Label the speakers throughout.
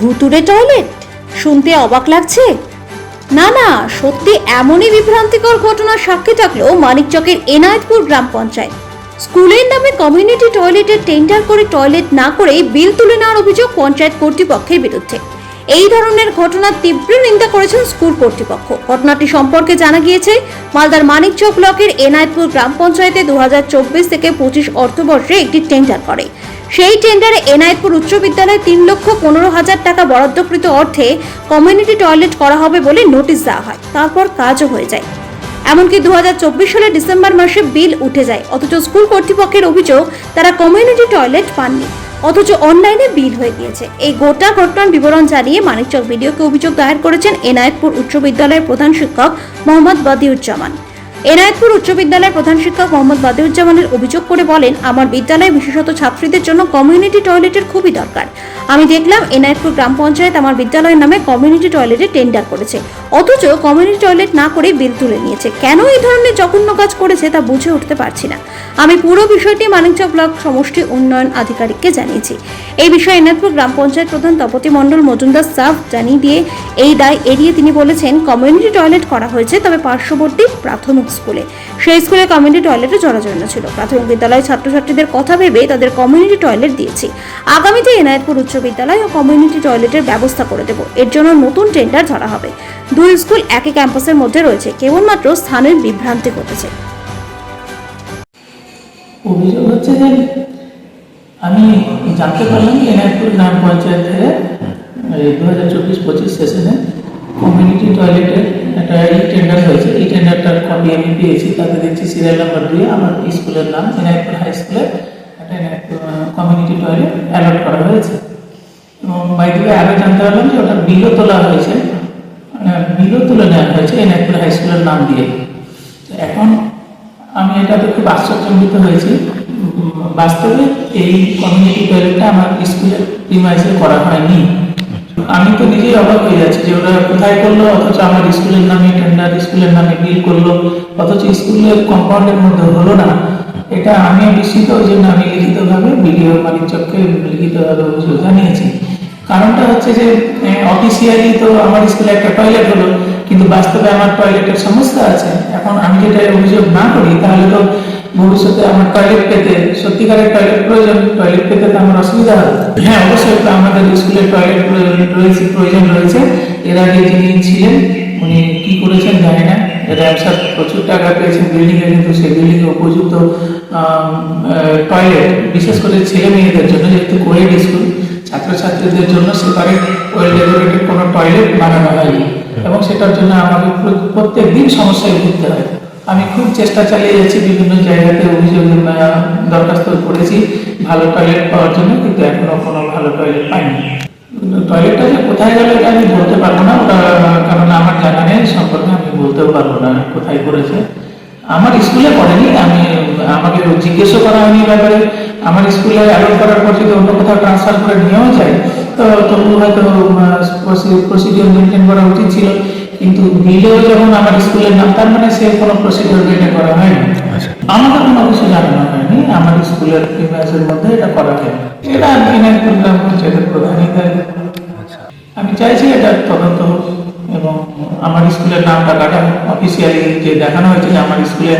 Speaker 1: ভুতুড়ে টয়লেট? শুনতে অবাক লাগছে? না না, সত্যি এমনই বিভ্রান্তিকর ঘটনার সাক্ষী থাকলেও মানিকচকের এনায়তপুর গ্রাম পঞ্চায়েত। স্কুলের নামে কমিউনিটি টয়লেটের টেন্ডার করে টয়লেট না করে বিল তুলে নেওয়ার অভিযোগ পঞ্চায়েত কর্তৃপক্ষের বিরুদ্ধে। এই ধরনের ঘটনার তীব্র নিন্দা করেছেন স্কুল কর্তৃপক্ষ। ঘটনাটি সম্পর্কে জানা গিয়েছে, মালদার মানিকচক ব্লকের এনায়েতপুর গ্রাম পঞ্চায়েতে দুহাজার চব্বিশ থেকে পঁচিশ অর্থবর্ষে একটি টেন্ডার করে। সেই টেন্ডারে এনায়েতপুর উচ্চ বিদ্যালয়ে তিন লক্ষ পনেরো হাজার টাকা বরাদ্দকৃত অর্থে কমিউনিটি টয়লেট করা হবে বলে নোটিশ দেওয়া হয়। তারপর কাজও হয়ে যায়। এমনকি দু হাজার চব্বিশ সালের ডিসেম্বর মাসে বিল উঠে যায়, অথচ স্কুল কর্তৃপক্ষের অভিযোগ, তারা কমিউনিটি টয়লেট পাননি। অথচ অনলাইনে বিল হয়ে গিয়েছে। এই গোটা ঘটনার বিবরণ জানিয়ে মানিকচক ভিডিওকে অভিযোগ দায়ের করেছেন এনায়েতপুর উচ্চ বিদ্যালয়ের প্রধান শিক্ষক মোহাম্মদ বাদিউজ্জামান। এনায়েতপুর উচ্চ বিদ্যালয়ের প্রধান শিক্ষক মোহাম্মদ বাদিউজ্জামানের অভিযোগ করে বলেন, আমার বিদ্যালয়ে বিশেষত ছাত্রীদের জন্য কমিউনিটি টয়লেটের খুবই দরকার। আমি দেখলাম এনায়েতপুর গ্রাম পঞ্চায়েত আমার বিদ্যালয়ের নামে কমিউনিটি টয়লেটে টেন্ডার করেছে। অথচ কমিউনিটি টয়লেট না করে বিল তুলে নিয়েছে। কেন এই ধরনের জঘন্য কাজ করেছে তা বুঝে উঠতে পারছি না। আমি পুরো বিষয়টি মানিকচক ব্লক সমষ্টি উন্নয়ন আধিকারিককে জানিয়েছি। এই বিষয়ে এনায়তপুর গ্রাম পঞ্চায়েত প্রধান তপতি মণ্ডল মজুমদার সাফ জানিয়ে দিয়ে এই দায় এড়িয়ে তিনি বলেছেন, কমিউনিটি টয়লেট করা হয়েছে, তবে পার্শ্ববর্তী প্রাথমিক স্কুলে। সেই স্কুলে কমিউনিটি টয়লেটে জরাজীর্ণ ছিল। প্রাথমিক বিদ্যালয়ের ছাত্রছাত্রীদের কথা ভেবে তাদের কমিউনিটি টয়লেট দিয়েছি। আগামীতে এনায়তপুর উচ্চ বিদ্যালয় ও কমিউনিটি টয়লেটের ব্যবস্থা করে দেব। এর জন্য নতুন টেন্ডার ধরা হবে। দুই স্কুল একই ক্যাম্পাসের মধ্যে রয়েছে। কেবলমাত্র স্থানের বিভ্রান্তি ঘটেছে।
Speaker 2: অভিযোগ হচ্ছে যে আমি জানতে পারলাম যে এনায়তপুর গ্রাম পঞ্চায়েত থেকে দু হাজার চব্বিশ পঁচিশ সেশনে কমিউনিটি টয়লেটের একটা এই টেন্ডার হয়েছে। এই টেন্ডারটার কপি আমি পেয়েছি। তাতে দেখছি সিরিয়াল নাম্বার দুই আমার স্কুলের নাম এনায়তপুর হাই স্কুলে একটা কমিউনিটি টয়লেট অ্যালট করা হয়েছে। এবং বাইরে আগে জানতে পারলাম যে ওটা বিলও তোলা হয়েছে। বিলও তুলে নেওয়া হয়েছে এনায়তপুর হাই স্কুলের নাম দিয়ে। এখন আমি এটাতে খুব আশ্চর্যজনিত হয়েছি। বাস্তবে এই কমিউনিটি টয়লেটটা আমার স্কুলের প্রিমাইসে করা হয়নি। আমি তো নিজেই অবাক হয়ে যাচ্ছি যে ওরা কোথায় করল, অথচ আমার স্কুলের নামে টেন্ডার স্কুলের নামে বিল করল, অথচ স্কুলের কম্পাউন্ডের মধ্যে হলো না। এটা আমি বিস্মিত জন্য আমি লিখিতভাবে বিডিও মানিকচককে লিখিতভাবে অভিযোগ জানিয়েছি। কারণটা হচ্ছে যে অফিসিয়ালি তো আমার স্কুলে একটা টয়লেট হলো, কিন্তু বাস্তবে আমার টয়লেটের সমস্যা আছে। এখন আমি যেটা অভিযোগ না করি, তাহলে তো ভবিষ্যতে আমার টয়লেট পেতে, সত্যিকারের টয়লেট প্রয়োজন টয়লেট পেতে তো আমার অসুবিধা হবে। হ্যাঁ অবশ্যই আমাদের স্কুলে টয়লেট রয়েছে, প্রয়োজন রয়েছে। এর আগে যিনি ছিলেন, উনি কি করেছেন জানি না। র্যামসার প্রচুর টাকা পেয়েছেন বিল্ডিং এ, কিন্তু সেই বিল্ডিং এ উপযুক্ত টয়লেট বিশেষ করে ছেলে মেয়েদের জন্য, যেহেতু কোয়েড স্কুল ছাত্রছাত্রীদের জন্য সেপারেট ওয়েল ডেকোরেটেড কোনো টয়লেট বানানো হয়নি। এবং সেটার জন্য আমাকে প্র- প্রত্যেক দিন সমস্যায় ভুগতে হয়। আমি খুব চেষ্টা চালিয়ে যাচ্ছি, বিভিন্ন জায়গাতে অভিযোগ দরখাস্ত করেছি, ভালো টয়লেট পাওয়ার জন্য, কিন্তু এখনও কোনো ভালো টয়লেট পাইনি। টয়লেটটা যে কোথায় গেল আমি বলতে পারব না কারণ আমার জানা নেই সম্পর্কে আমি বলতেও পারব না কোথায় করেছে। আমার স্কুলে পড়েনি, আমি, আমাকে জিজ্ঞেসও করা হয়নি ব্যাপারে। আমার স্কুলে অ্যালোট করার পর যদি অন্য কোথাও ট্রান্সফার করে নিয়েও যায়, তো তবু হয়তো প্রসিডিওর মেনটেন করা উচিত ছিল। কিন্তু বিলেও যখন আমার স্কুলের নাম তার মানে সে কোনো প্রসিডিওর মেনটেন করা হয়নি? আমাকে কোনো কিছু জানানো হয়নি আমার স্কুলের প্রিমিয়াসের মধ্যে এটা করা হয়নি। এটা দিনাজপুর গ্রাম পঞ্চায়েতের প্রধানই দেয়। আমি চাইছি এটা তদন্ত হোক এবং আমার স্কুলের নামটা কাটা অফিসিয়ালি যে দেখানো হয়েছে যে আমার স্কুলে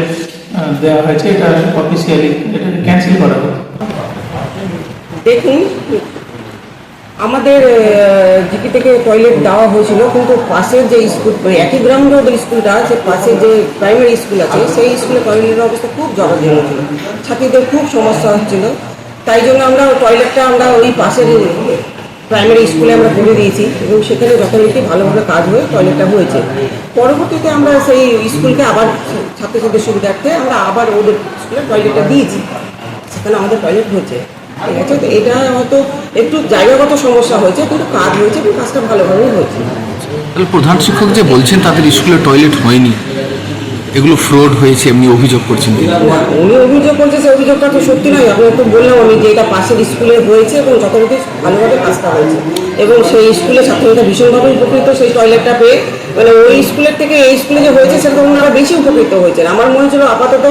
Speaker 2: দেওয়া হয়েছে এটা অফিসিয়ালি এটা ক্যান্সেল করা হোক।
Speaker 3: দেখুন আমাদের জিপি থেকে টয়লেট দেওয়া হয়েছিল, কিন্তু পাশের যে স্কুল একই গ্রাউন্ড রোডের স্কুলটা আছে পাশে যে প্রাইমারি স্কুল আছে, সেই স্কুলে টয়লেটের অবস্থা খুব জরাজীর্ণ ছিল। ছাত্রীদের খুব সমস্যা হচ্ছিল। তাই জন্য আমরা টয়লেটটা আমরা ওই পাশের প্রাইমারি স্কুলে আমরা করে দিয়েছি এবং সেখানে যথারীতি ভালোভাবে কাজ হয়ে টয়লেটটা হয়েছে। পরবর্তীতে আমরা সেই স্কুলকে আবার ছাত্রছাত্রীদের সুবিধার্থে আমরা আবার ওদের স্কুলে টয়লেটটা দিয়েছি। সেখানে আমাদের টয়লেট হয়েছে। ঠিক আছে? তো এটা হয়তো একটু জায়গাগত সমস্যা হয়েছে কিন্তু কাজ হয়েছে এবং কাজটা ভালোভাবেই হয়েছে।
Speaker 4: তাহলে প্রধান শিক্ষক যে বলছেন তাদের স্কুলে টয়লেট হয়নি এগুলো ফ্রড হয়েছে এমনি অভিযোগ করছেন।
Speaker 3: উনি অভিযোগ করছে সেই অভিযোগটা তো সত্যি নয়। আপনাকে তো বললাম আমি যে এটা পাশের স্কুলে হয়েছে এবং যথারীতি ভালোভাবে কাজটা হয়েছে। এবং সেই স্কুলে ছাত্রছাত্রীরা ভীষণভাবে উপকৃত সেই টয়লেটটা পেয়ে। মানে ওই স্কুলের থেকে এই স্কুলে যে হয়েছে সেরকম ওনারা বেশি উপকৃত হয়েছেন। আমার মনে হচ্ছিল আপাতত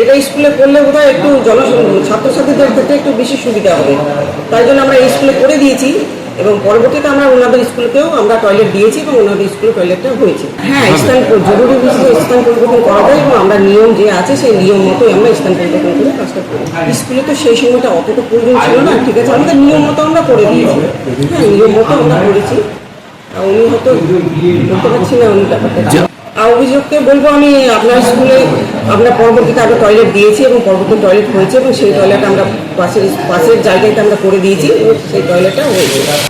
Speaker 3: এটা স্কুলে করলে বোধহয় একটু জন ছাত্রছাত্রীদের ক্ষেত্রে একটু বেশি সুবিধা হবে। তাই জন্য আমরা স্কুলে করে দিয়েছি এবং পরবর্তীতে আমরা ওনাদের স্কুলকেও আমরা টয়লেট দিয়েছি এবং ওনাদের স্কুলে টয়লেটটা হয়েছে। হ্যাঁ স্থান জরুরি বিষয়ে স্থান পরিবর্তন করা যায় এবং আমরা নিয়ম যে আছে সেই নিয়ম মতোই আমরা স্থান পরিবর্তন করে কাজটা করি। স্কুলে তো সেই সময়টা অতটা প্রয়োজন ছিল না, ঠিক আছে, আমাদের নিয়ম মতো আমরা করে দিয়েছি। হ্যাঁ নিয়ম মতো আমরা করেছি। উনি হয়তো বলতে পারছি না উনি ব্যাপারটা। অভিযোগকে বলব, আমি আপনার স্কুলে আমরা পরবর্তীতে আগে টয়লেট দিয়েছি এবং পরবর্তী টয়লেট হয়েছে এবং সেই টয়লেট আমরা পাশের পাশের জায়গাতে আমরা করে দিয়েছি এবং সেই টয়লেটটা হয়েছে